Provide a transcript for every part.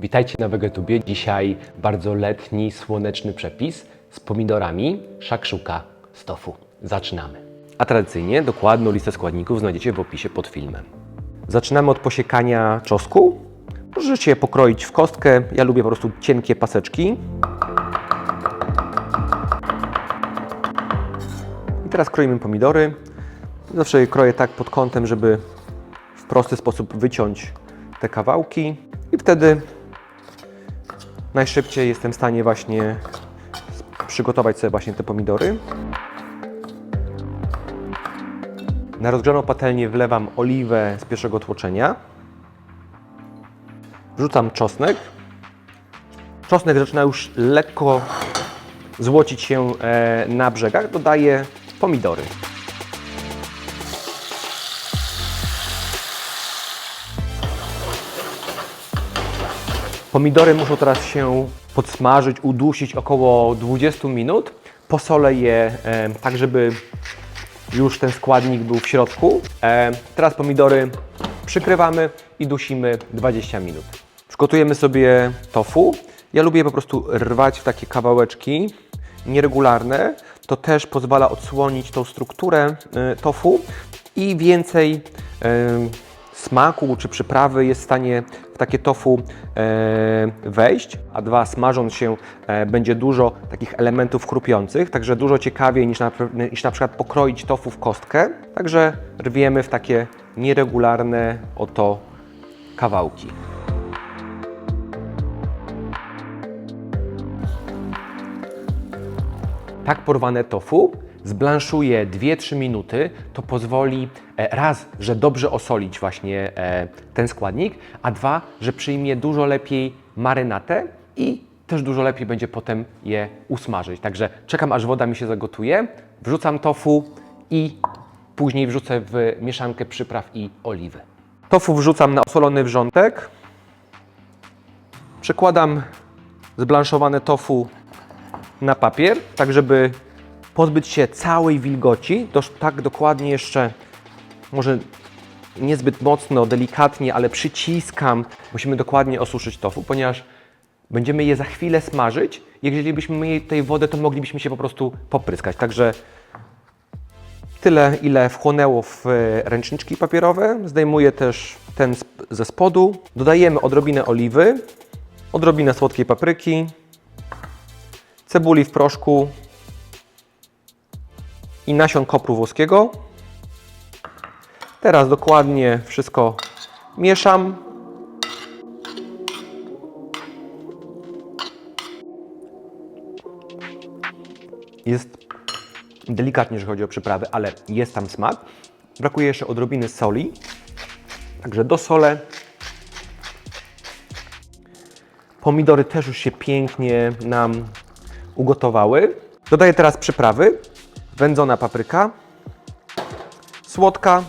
Witajcie na Wegetubie. Dzisiaj bardzo letni, słoneczny przepis z pomidorami szakszuka z tofu. Zaczynamy. A tradycyjnie dokładną listę składników znajdziecie w opisie pod filmem. Zaczynamy od posiekania czosnku. Możecie je pokroić w kostkę. Ja lubię po prostu cienkie paseczki. I teraz kroimy pomidory. Zawsze je kroję tak pod kątem, żeby w prosty sposób wyciąć te kawałki i wtedy najszybciej jestem w stanie właśnie przygotować sobie właśnie te pomidory. Na rozgrzaną patelnię wlewam oliwę z pierwszego tłoczenia. Wrzucam czosnek. Czosnek zaczyna już lekko złocić się e, na brzegach. Dodaję pomidory. Pomidory muszą teraz się podsmażyć, udusić około 20 minut. Posolę je e, tak, żeby już ten składnik był w środku. E, teraz pomidory przykrywamy i dusimy 20 minut. Przygotujemy sobie tofu. Ja lubię po prostu rwać w takie kawałeczki nieregularne. To też pozwala odsłonić tą strukturę e, tofu i więcej smaku czy przyprawy jest w stanie w takie tofu e, wejść, a dwa, smażąc się, e, będzie dużo takich elementów chrupiących, także dużo ciekawiej niż na, niż na przykład pokroić tofu w kostkę. Także rwiemy w takie nieregularne oto kawałki. Tak porwane tofu zblanszuje 2-3 minuty, to pozwoli e, raz, że dobrze osolić właśnie e, ten składnik, a dwa, że przyjmie dużo lepiej marynatę i też dużo lepiej będzie potem je usmażyć. Także czekam aż woda mi się zagotuje, wrzucam tofu i później wrzucę w mieszankę przypraw i oliwy. Tofu wrzucam na osolony wrzątek. Przekładam zblanszowane tofu na papier, tak żeby pozbyć się całej wilgoci, doż tak dokładnie jeszcze, może niezbyt mocno, delikatnie, ale przyciskam. Musimy dokładnie osuszyć tofu, ponieważ będziemy je za chwilę smażyć. Jeżeli byśmy mieli tutaj wodę, to moglibyśmy się po prostu popryskać. Także tyle, ile wchłonęło w e, ręczniczki papierowe. Zdejmuję też ten ze spodu. Dodajemy odrobinę oliwy, odrobinę słodkiej papryki, cebuli w proszku i nasion kopru włoskiego. Teraz dokładnie wszystko mieszam. Jest delikatnie, jeżeli chodzi o przyprawy, ale jest tam smak. Brakuje jeszcze odrobiny soli. Także dosolę. Pomidory też już się pięknie nam ugotowały. Dodaję teraz przyprawy. Wędzona papryka, słodka,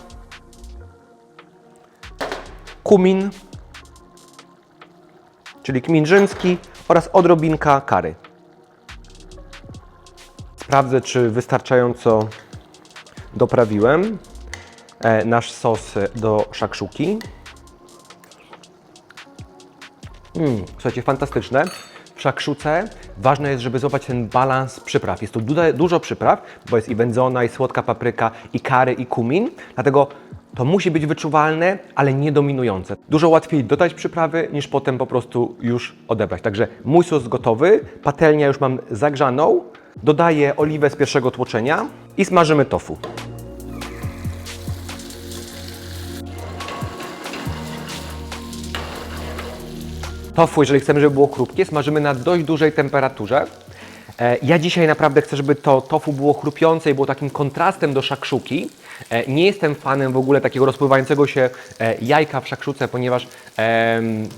kumin, czyli kmin rzymski oraz odrobinka kary. Sprawdzę, czy wystarczająco doprawiłem e, nasz sos do szakszuki. Mm, słuchajcie, fantastyczne. Szakszuce ważne jest, żeby złapać ten balans przypraw. Jest tu du- dużo przypraw, bo jest i wędzona, i słodka papryka, i kary, i kumin. Dlatego to musi być wyczuwalne, ale nie dominujące. Dużo łatwiej dodać przyprawy, niż potem po prostu już odebrać. Także mój sos gotowy, patelnia już mam zagrzaną. Dodaję oliwę z pierwszego tłoczenia i smażymy tofu. Tofu, jeżeli chcemy, żeby było chrupkie, smażymy na dość dużej temperaturze. E, Ja dzisiaj naprawdę chcę, żeby to tofu było chrupiące i było takim kontrastem do szakszuki. E, Nie jestem fanem w ogóle takiego rozpływającego się e, jajka w szakszuce, ponieważ em,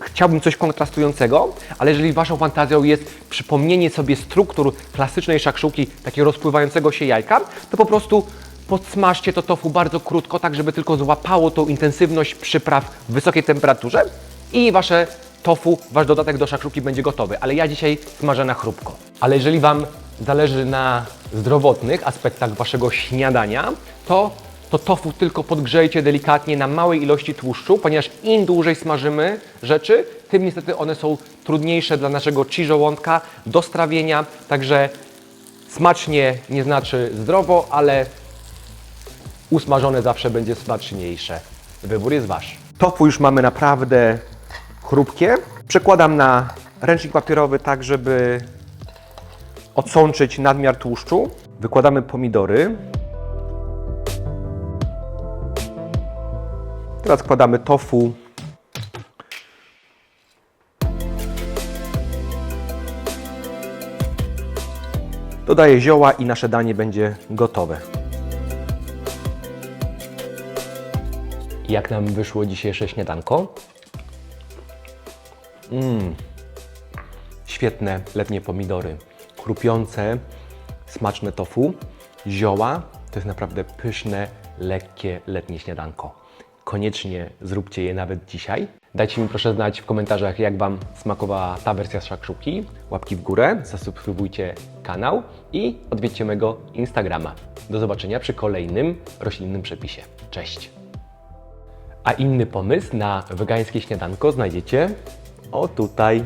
chciałbym coś kontrastującego, ale jeżeli Waszą fantazją jest przypomnienie sobie struktur klasycznej szakszuki, takiego rozpływającego się jajka, to po prostu podsmażcie to tofu bardzo krótko, tak żeby tylko złapało tą intensywność przypraw w wysokiej temperaturze i Wasze tofu, Wasz dodatek do szakszuki będzie gotowy. Ale ja dzisiaj smażę na chrupko. Ale jeżeli Wam zależy na zdrowotnych aspektach Waszego śniadania, to to tofu tylko podgrzejcie delikatnie na małej ilości tłuszczu, ponieważ im dłużej smażymy rzeczy, tym niestety one są trudniejsze dla naszego chi żołądka do strawienia, także smacznie nie znaczy zdrowo, ale usmażone zawsze będzie smaczniejsze. Wybór jest Wasz. Tofu już mamy naprawdę chrupkie. Przekładam na ręcznik papierowy tak, żeby odsączyć nadmiar tłuszczu. Wykładamy pomidory. Teraz wkładamy tofu. Dodaję zioła i nasze danie będzie gotowe. Jak nam wyszło dzisiejsze śniadanko? Mmm, świetne letnie pomidory, chrupiące, smaczne tofu, zioła. To jest naprawdę pyszne, lekkie letnie śniadanko. Koniecznie zróbcie je nawet dzisiaj. Dajcie mi proszę znać w komentarzach, jak Wam smakowała ta wersja szakszuki. Łapki w górę, zasubskrybujcie kanał i odwiedźcie mego Instagrama. Do zobaczenia przy kolejnym roślinnym przepisie. Cześć! A inny pomysł na wegańskie śniadanko znajdziecie o tutaj.